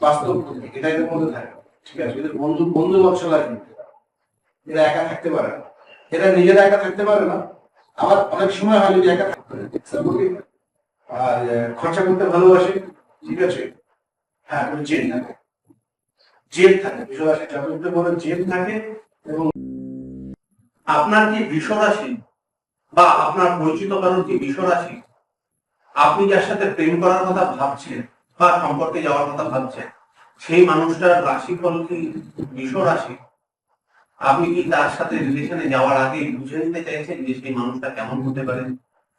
বাস্তব থাকে। ঠিক আছে? এদের বন্ধু বন্ধু একা থাকতে পারে না। নিজেরা একা থাকতে পারে না। আবার অনেক সময় হয় একা আর খরচা করতে ভালোবাসে। ঠিক আছে? হ্যাঁ থাকে। থাকে। থাকে এবং আপনার কি বিশ্বরাশি বা আপনার পরিচিত কারণ কি বিশ্বরাশি আপনি যার সাথে প্রেম করার কথা ভাবছেন? বা সম্পর্কে যাওয়ার কথা ভাবছেন সেই মানুষটার রাশিফল কি? বিশ্বরাশি আপনি কি তার সাথে রিলেশনে যাওয়ার আগে বুঝে নিতে চাইছেন যে সেই মানুষটা কেমন হতে পারে?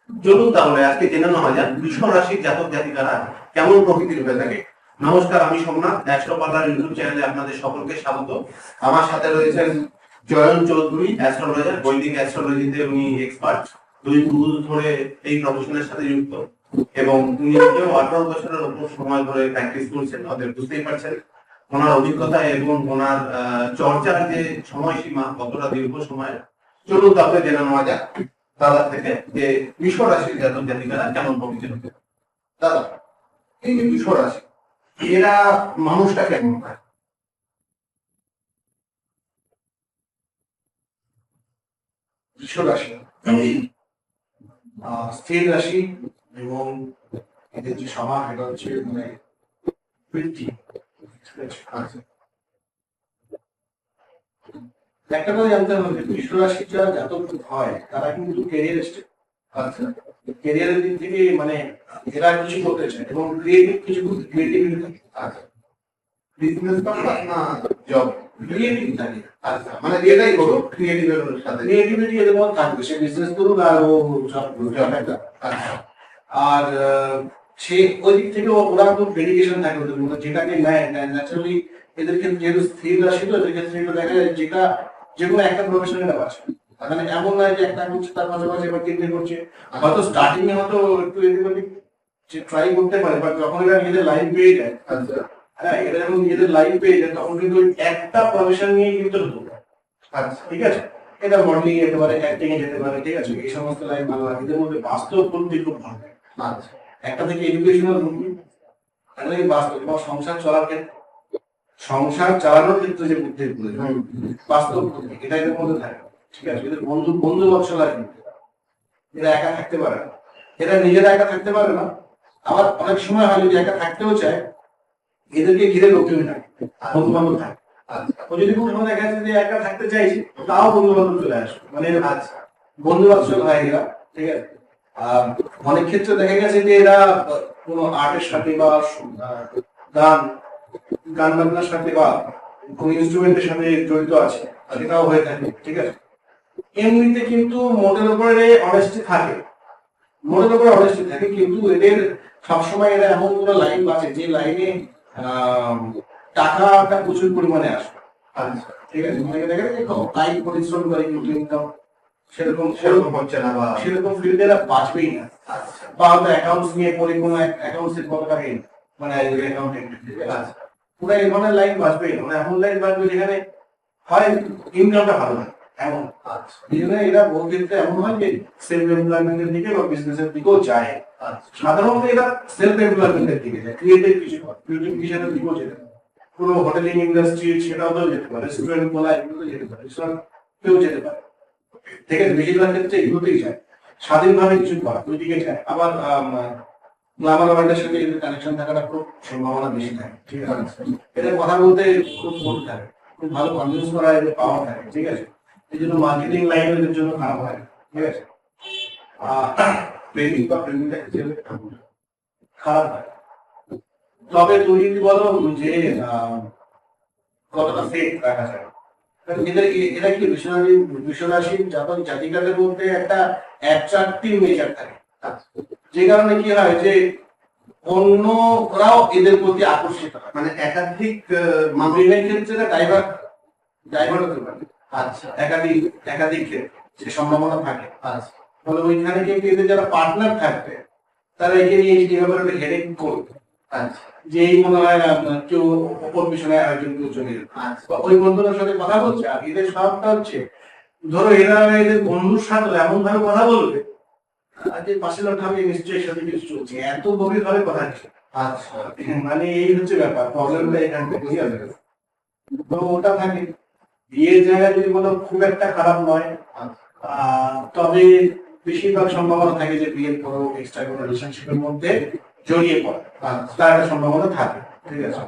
চলুন তাহলে, আজকে জেনে নেওয়া যাক বিশ্ব রাশির জাতক জাতিকারা কেমন প্রকৃতির হয়ে থাকে। নমস্কার, আমি সোমনাথ অ্যাস্ট্রো পার্লার ইউটিউব চ্যানেলে আপনাদের সকলকে স্বাগত। আমার সাথে রয়েছেন জয়ন চৌধুরী অ্যাস্ট্রোলজার বৈদিক অ্যাস্ট্রোলজিতে উনি এক্সপার্ট দুই পুরুষ ধরে এই প্রফেশনের সাথে যুক্ত। এবং উনি নিজেও আঠারো বছরের উপর সময় ধরে প্র্যাকটিস করছেন ওদের বুঝতেই পারছেন। ওনার অভিজ্ঞতা এবং ওনার চর্চার যে সময়সীমা, কতটা দীর্ঘ সময়, চলুন তাহলে জেনে নেওয়া যাক। দাদা থেকে যে বিশ্ব রাশির জাতক জাতিকারা কেমন প্রকৃতির দাদা, এই যে বিশ্ব রাশি এরা মানুষটা কেমন হয়? বৃষ রাশি স্থির রাশি এবং এদের যে সভা এটা হচ্ছে মানে। একটা কথা জানতে হবে রাশির যারা জাতক হয় তারা কিন্তু ক্যারিয়ারিস্ট আচ্ছা ক্যারিয়ারের দিক থেকে মানে এরা কিছু করতে চায় এবং ক্রিয়েটিভ কিছু ক্রিয়েটিভিটি থাকে বিজনেস পারপাস না জব ক্রিয়েটিভ থাকে আচ্ছা মানে এটাই করো ক্রিয়েটিভ এর সাথে। ক্রিয়েটিভিটি এদের মধ্যে থাকবে সে বিজনেস করুক আর ও সব job একটা। আচ্ছা। আর সে ওই দিক থেকে ওরা তো ডেডিকেশন থাকে ওদের মধ্যে। যেটাকে নেয় ন্যাচারালি এদের ক্ষেত্রে যেহেতু স্থির রাশি তো এদের ক্ষেত্রে এগুলো দেখা যায়, যেটা যে কোনো একটা প্রফেশনে নেওয়া আছে মানে এমন নয় যে একটা করছে, তার মাঝে মাঝে এবার তিনটে করছে। হয়তো স্টার্টিং এ হয়তো একটু এদিক ওদিক ট্রাই করতে পারে বাট যখন এরা নিজেদের লাইন পেয়ে যায় হ্যাঁ এরা যখন নিজেদের লাইন পেয়ে যায়, তখন কিন্তু একটা প্রফেশন নিয়ে কিন্তু আচ্ছা ঠিক আছে, এটা মডেলিং যেতে পারে অ্যাক্টিং এ যেতে পারে, ঠিক আছে, এই সমস্ত লাইন ভালো লাগে এদের মধ্যে বাস্তব বুদ্ধি খুব ভালো? আচ্ছা একটা থেকে এডুকেশনাল বুদ্ধি একটা থেকে বাস্তব। এবং সংসার চলার ক্ষেত্রে। সংসার চালানোর ক্ষেত্রে যে বুদ্ধির প্রয়োজন বাস্তব বুদ্ধি এটা এদের মধ্যে থাকে। ঠিক আছে? এদের বন্ধু বন্ধু বৎসলা কিন্তু এরা একা থাকতে পারে না। এরা নিজেরা একা থাকতে পারে না। আবার অনেক সময় হয় যদি একা থাকতেও চায় এদেরকে ঘিরে লোকজন থাকে বন্ধু বান্ধব থাকে। ও যদি কোনো সময় দেখা যাচ্ছে যে একা থাকতে চাইছে তাও বন্ধু বান্ধব চলে আসবে মানে বন্ধু বান্ধব হয় এরা ঠিক আছে? আর অনেক ক্ষেত্রে দেখা গেছে যে এরা কোনো আর্টের সাথে বা গান গান বাজনার সাথে বা কোনো ইনস্ট্রুমেন্টের সাথে জড়িত আছে সেটাও হয়ে থাকে, ঠিক আছে? এমনিতে কিন্তু মোটের উপরে অনেস্টি থাকে মোটের উপরে অনেস্টি থাকে, কিন্তু এদের সবসময় এরা এমন কোনো লাইন বাঁচে যে লাইনে টাকাটা প্রচুর পরিমাণে আসবে ঠিক আছে? মানে দেখা যায় কায়িক পরিশ্রম করে কিন্তু ইনকাম সেরকম সেরকম হচ্ছে না বা সেরকম ফিল্ডে এরা বাঁচবেই না। বা হয়তো অ্যাকাউন্টস নিয়ে পড়ে কোনো অ্যাকাউন্টস এর কত টাকা মানে অ্যাকাউন্টেন্ট পুরো এই ধরনের লাইন বাঁচবেই মানে এমন লাইন বাঁচবে যেখানে হয় ইনকামটা ভালো হয় এমন। এই জন্য এরা বহু ক্ষেত্রে এমন হয় যে সেলফ এমপ্লয়মেন্টের দিকে বা বিজনেসের দিকেও যায়। আচ্ছা। সাধারণত এরা সেলফ এমপ্লয়মেন্টের দিকে যায়। ক্রিয়েটিভ কিছু বিউটিফিকেশনের দিকেও যেতে পারে। কোনো হোটেলিং ইন্ডাস্ট্রি সেটাও তো যেতে পারে। রেস্টুরেন্ট খোলা এগুলো যেতে পারে। কেউ যেতে পারে। আছে বেশিরভাগ ক্ষেত্রে এগুলোতেই যায়। স্বাধীনভাবে কিছু করা, ওই দিকে যায়। আবার গ্লামার ওয়ার্ল্ডের এদের কানেকশন থাকাটা খুব সম্ভাবনা বেশি থাকে। ঠিক আছে? এদের কথা বলতে খুব মন থাকে খুব ভালো কনভিন্স করা এদের পাওয়ার থাকে ঠিক আছে? এই জন্য মার্কেটিং লাইন এদের জন্য খারাপ হয় ঠিক আছে? প্রেমিক বা প্রেমিকা হিসেবে খারাপ হয়। তবে তুমি যদি বলো যে কতটা সেফ রাখা যায়। এদের এরা কি বিশ্বরাশি জাতক জাতিকাদের মধ্যে একটা অ্যাট্রাকটিভ নেচার থাকে। যে কারণে কি হয় যে অন্যরাও এদের প্রতি আকর্ষিত হয়। মানে একাধিক আহ, মানুষ ক্ষেত্রে ড্রাইভার ড্রাইভার হতে পারে। আচ্ছা। একাধিক একাধিক ক্ষেত্রে সম্ভাবনা থাকে। আচ্ছা। ফলে ওইখানে কিন্তু এদের যারা পার্টনার থাকবে তারা একে নিয়ে যেভাবে একটা হেডেক করবে। আচ্ছা। যে এই মনে হয় আপনার কেউ ওপর পিছনে আরেকজন কেউ চলে গেল আচ্ছা। ওই বন্ধুটার সাথে কথা বলছে আর এদের স্বভাবটা হচ্ছে ধরো এরা এদের বন্ধুর সাথে এমন ভাবে কথা বলবে যে লোক ভাবে নিশ্চয়ই সাথে কিছু চলছে এত গভীর ভাবে কথা আচ্ছা। মানে এই হচ্ছে ব্যাপার প্রবলেমটা এখান থেকে আসবে তো ওটা থাকে বিয়ের জায়গা যদি বলো খুব একটা খারাপ নয় আহ, তবে বেশিরভাগ সম্ভাবনা থাকে যে বিয়ের পরও এক্সট্রা কোনো রিলেশনশিপের মধ্যে জড়িয়ে পড়ে তার সম্ভাবনা থাকে, ঠিক আছে?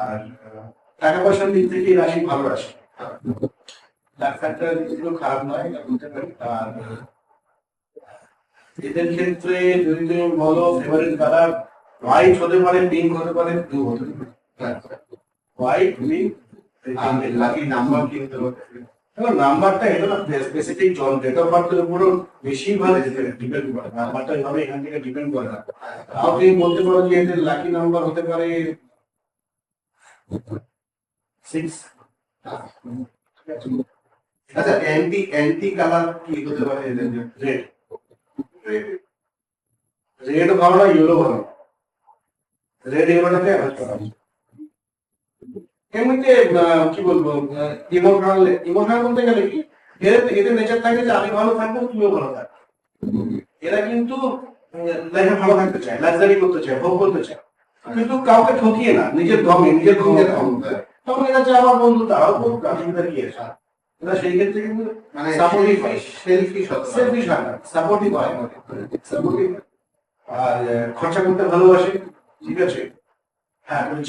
আর টাকা পয়সার দিক থেকে রাশি ভালো রাশি। ফ্যাক্টর দিকগুলো খারাপ নয় বলতে পারি। আর এদের ক্ষেত্রে যদি তুমি বলো ফেভারিট কালার হোয়াইট হতে পারে পিঙ্ক হতে পারে ব্লু হতে পারে। হোয়াইট পিঙ্ক লাকি নাম্বার কি এখন নাম্বারটা এটা না স্পেসিফিক জন ডেট অফ বার্থের উপরও বেশিরভাগ ডিপেন্ড করে। নাম্বারটা এভাবে এখান থেকে ডিপেন্ড করে না। তাও তুমি বলতে পারো যে এদের লাকি নাম্বার হতে পারে আচ্ছা অ্যান্টি অ্যান্টি কালার কি হতে পারে এদের রেড রেড ভালো না ইয়েলো ভালো। রেড ইয়েলোটাকে অ্যাভয়েড করা। এমনিতে কি বলব ইমোশনাল ইমোশনাল বলতে গেলে কি? এদের এদের নেচার থাকে যে আমি ভালো থাকব তুমিও ভালো থাকবে। এরা কিন্তু লাইফে ভালো থাকতে চায় লাক্সারি করতে চায় ভোগ করতে চায়। কিন্তু কাউকে ঠকিয়ে না নিজের দমে নিজের তখন এরা চায় আমার বন্ধু তারাও খুব অসুবিধা কি আছে? এরা সেই ক্ষেত্রে কিন্তু মানে সাপোর্টিভ হয়। সেলফিশ সেলফিশ হয় না সাপোর্টিভ হয়। সাপোর্টিভ আর খরচা করতে ভালোবাসে ঠিক আছে? হ্যাঁ কোনো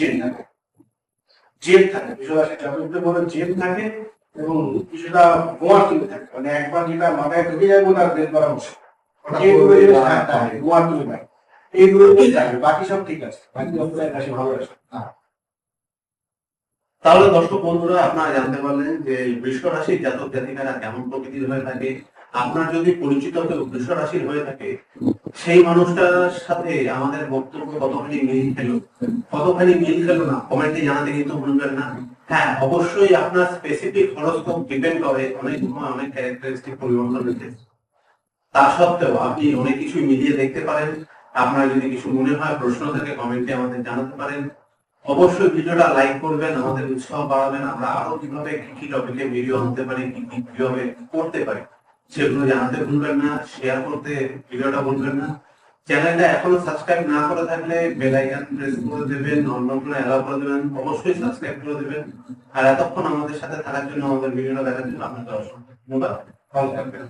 জেদ থাকে জেদ থাকে বিষয় বলে জেদ থাকে এবং কিছুটা গোয়ার তুলে থাকে মানে একবার যেটা মাথায় ঢুকে যায় ওটা বের করা মুশকিল ওটা এইগুলো করবে জিনিস না। থাকে, গোয়ার তুলে থাকে। এইগুলো নিয়ে বাকি সব ঠিক আছে। বাকি অবস্থায় ভালো আছে তাহলে দর্শক বন্ধুরা আপনারা জানতে পারলেন যে বৃষ রাশির জাতক জাতিকারা কেমন প্রকৃতির হয়ে থাকে আপনার যদি পরিচিত কেউ রাশির হয়ে থাকে, সেই মানুষটার সাথে আমাদের বক্তব্য কতখানি মিল খেলো? কতখানি মিল খেলো না? কমেন্টে জানাতে কিন্তু ভুলবেন না। হ্যাঁ অবশ্যই আপনার স্পেসিফিক হরস্কোপ ডিপেন্ড করে। অনেক সময় অনেক ক্যারেক্টারিস্টিক পরিবর্তন হয়েছে। তা সত্ত্বেও আপনি অনেক কিছু মিলিয়ে দেখতে পারেন। আপনার যদি কিছু মনে হয়, প্রশ্ন থাকে কমেন্টে আমাদের জানাতে পারেন। অবশ্যই ভিডিওটা লাইক করবেন, আমাদের উৎসাহ বাড়াবেন। আমরা আরও কীভাবে কি কি টপিকে ভিডিও আনতে পারি, কি কি কীভাবে করতে পারি। সেগুলো জানাতে ভুলবেন না শেয়ার করতে ভিডিওটা ভুলবেন না। চ্যানেলটা এখনও সাবস্ক্রাইব না করে থাকলে বেল আইকন প্রেস করে দেবেন করে অ্যালাউ করে দেবেন, অবশ্যই সাবস্ক্রাইব করে দেবেন। আর এতক্ষণ আমাদের সাথে থাকার জন্য, আমাদের ভিডিওটা দেখার জন্য আপনাদের অসংখ্য ধন্যবাদ। ভালো থাকবেন